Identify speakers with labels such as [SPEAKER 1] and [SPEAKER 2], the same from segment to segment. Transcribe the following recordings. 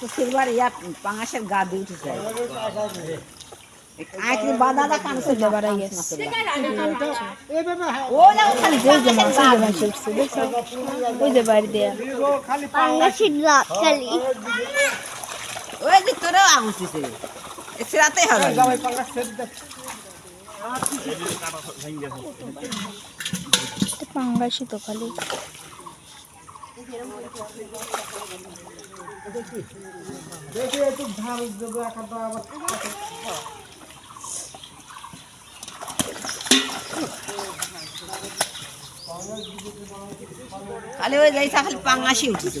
[SPEAKER 1] তো সিলভার ইয়া পাঙাশের গা দিয়ে উঠেছে। আঁকি ও
[SPEAKER 2] ওই যে ওই যে দেয়া
[SPEAKER 1] ওই হবে
[SPEAKER 2] পাঙ্গাসি তো খালি।
[SPEAKER 3] দেখি একটু ঝাল দেবো একটা আবার
[SPEAKER 1] খালি ওই যাইছা খালি পাঙাশি উঠেছে।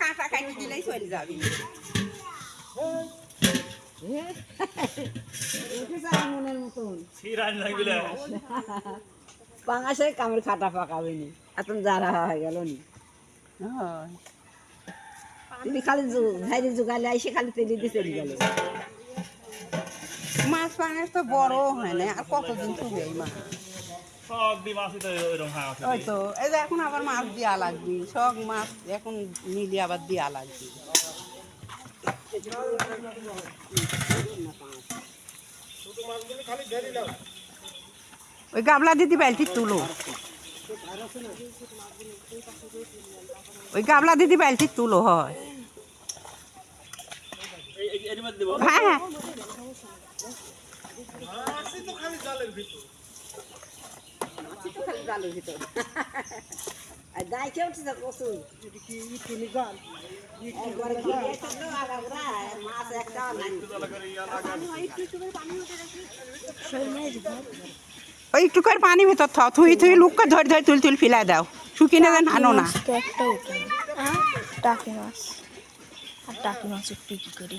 [SPEAKER 1] কাঁটা কাটি দিলেই চলে যাবি পাঙাশের কামের খাটা পাকাবে নি এখন যারা হয়ে গেল নি তিনি খালি জোগালে, আইসে খালি তেলি দিয়ে চলে গেল।
[SPEAKER 4] মাছ পাঙাশ তো বড় হয় না আর কতদিন চলবে এই মাছ?
[SPEAKER 5] হ্যাঁ
[SPEAKER 4] ওই তো এই যে এখন আবার মাছ দেওয়া লাগবে সব মাছ এখন মিলিয়ে আবার দেওয়া লাগবে। ওই গাবলা দিদি বালতি তুলো। ওই গাবলা দিদি বালতি তুলো হয়। হ্যাঁ হ্যাঁ
[SPEAKER 1] ভিতর
[SPEAKER 4] ওই একটু পানি ভিতর থ, থুই থুই লুককে ধরে ধরে, তুল তুল ফিলাই দাও। শুকিয়ে দেন আনো না।
[SPEAKER 2] না টাকি মাছ। আর টাকি মাছ একটু করি।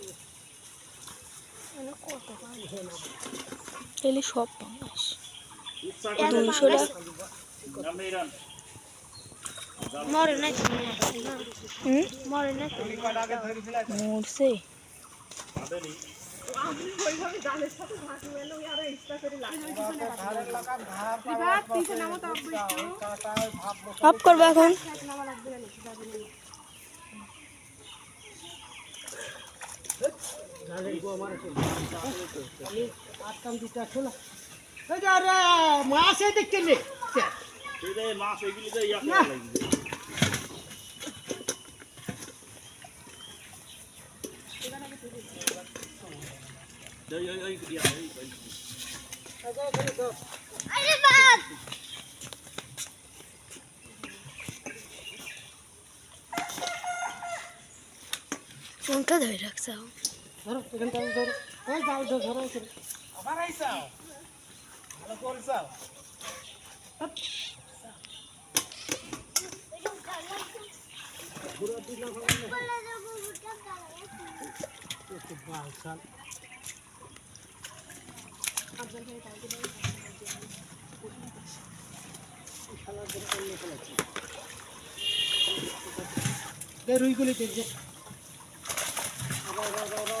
[SPEAKER 2] এলে সব পাঙ্গাস দুইশো টাকা। মরছে।
[SPEAKER 5] আদেনি
[SPEAKER 2] অফ করব এখন।
[SPEAKER 3] আটকাম দুটা খোলা এই যে আরে মাছ এই দেখতে নে
[SPEAKER 5] এই যে মাছ এগুলি যে ইয়া করা লাগবে ওই ওই ওই ইয়া ওই ওই
[SPEAKER 2] কোনটা ধরে রাখছো
[SPEAKER 3] ধরো। ওই জাল ধরো ধরো আবার আইসাও? ভালো করছাও? দে রুইগুলি দে যে
[SPEAKER 4] কেসি দি খালি কাটা কাটি কাটি দাও
[SPEAKER 5] কাটা কাটি ও- ওইগুলি ছেড়ে দেওয়া যাবে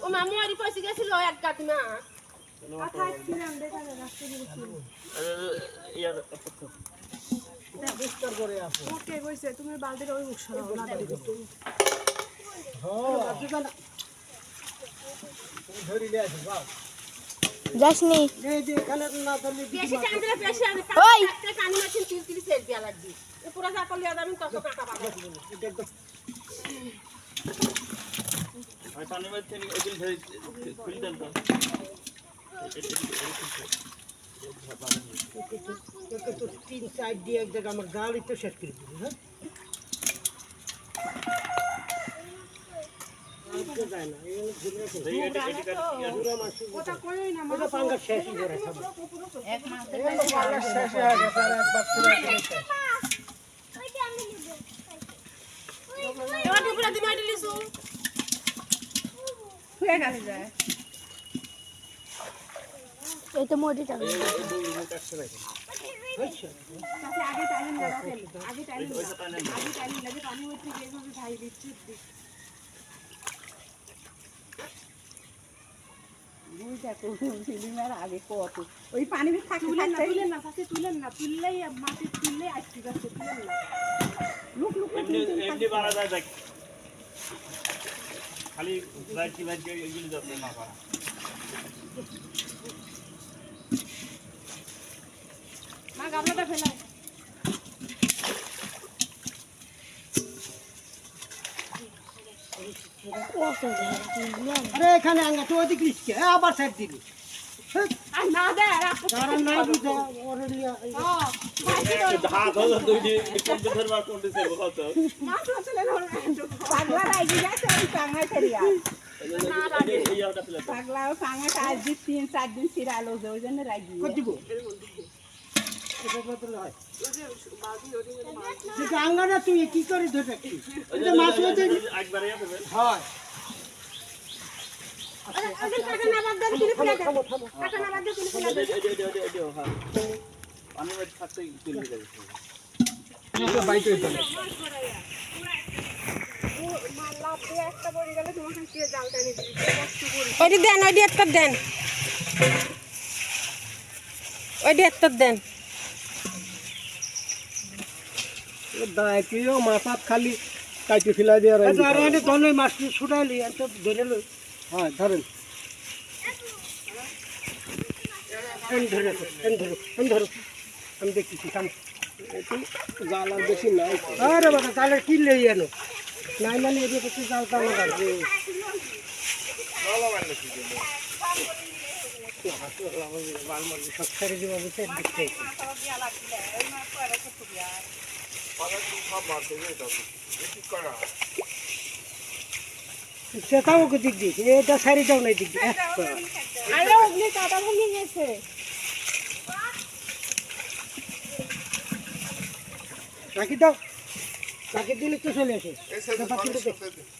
[SPEAKER 6] ও মা মরি পয়সা গেছিল এক গাতি
[SPEAKER 2] আর কইছে, তুমি বালতিটা ওই মুখ সরাও, না যাসনি?
[SPEAKER 3] না
[SPEAKER 2] ওই!
[SPEAKER 6] পানি মাছেন তিল তিল সেল দিয়া লাগবে এ পুরো যা করলে আমি তত কাটা পাবো
[SPEAKER 3] তিন সাইড দিয়ে এক জায়গা আমার গাড়ি তো শেষ করে দিবি হ্যাঁ
[SPEAKER 5] এই এটা এটা কাটি
[SPEAKER 3] পুরো মাছ
[SPEAKER 2] ওটা কইই না,
[SPEAKER 3] ওটা পাঙ্গা শেষই করে খাব এগুলো পাঙ্গা শেষ হয়ে গেছে আর একবার পুরো করে শেষ।
[SPEAKER 6] এবার দুপুরে দিন আইডি লিসু
[SPEAKER 4] হয়ে গেছে যায়
[SPEAKER 2] এই তো মোটিটা
[SPEAKER 3] হয়েছে?
[SPEAKER 2] আগে টাইম লাগাতে আগে টাইম আগে টাইম লাগে পানি হচ্ছে যেভাবে ভাই দিচ্ছে
[SPEAKER 4] বুঝা তো ফিলিমের আগে কত ওই পানি থাকতে
[SPEAKER 2] তুলেন না
[SPEAKER 4] থাকতে
[SPEAKER 2] তুলেন না সাথে তুলেন না তুললেই মাটি তুললেই আসতে যাচ্ছে তুলেন না
[SPEAKER 4] লুক লুক
[SPEAKER 5] এমনি এমনি বাড়া যায় দেখ খালি বাইকি বাইকি এগুলি যত্ন না করা।
[SPEAKER 2] মা গামলাটা ফেলাও
[SPEAKER 3] আরে এখানে আঙ্গা তো ওদিক লিখছে আবার সাইড দিবি
[SPEAKER 2] আর না দে আর আপু
[SPEAKER 3] তারা না বুঝা ওরে লিয়া
[SPEAKER 5] হাত হলো দুই কোনটা ধরবার কোনটা ছেড়ে কত
[SPEAKER 2] মাছ চলে ধরে
[SPEAKER 4] পাগলা রাইজি গেছে ওই পাঙা আজ দিন তিন চার দিন ছিড়ালো যে ওই জন্য
[SPEAKER 3] হয় আঙ্গাটা তুই কি করে ধরে মাছ হয়।
[SPEAKER 6] ওইটি দেন ওইটি একটা দেন। ওইটি একটা দেন।
[SPEAKER 3] মাথা খালি কাটি ফেলা দিয়ে আরে এনে ধরলে মাছ ছুটাইলি এত ধরে লই। হ্যাঁ ধরেন। এন ধরে এন ধরো এন ধরো। আমি দেখতেছি জাল আর বেশি নাই আরে বাবা তাহলে কি লই এনো? নাই মানে এদিকে কিছু জাল টাল সব ছেড়ে দিব বুঝছে দেখতে সেটাও দিক দিক এটা সারি যাও না দিক
[SPEAKER 2] আরে অগ্নি কাটা ভেঙে গেছে।
[SPEAKER 3] রাখি দাও। রাখি দিলে তো চলে আসে।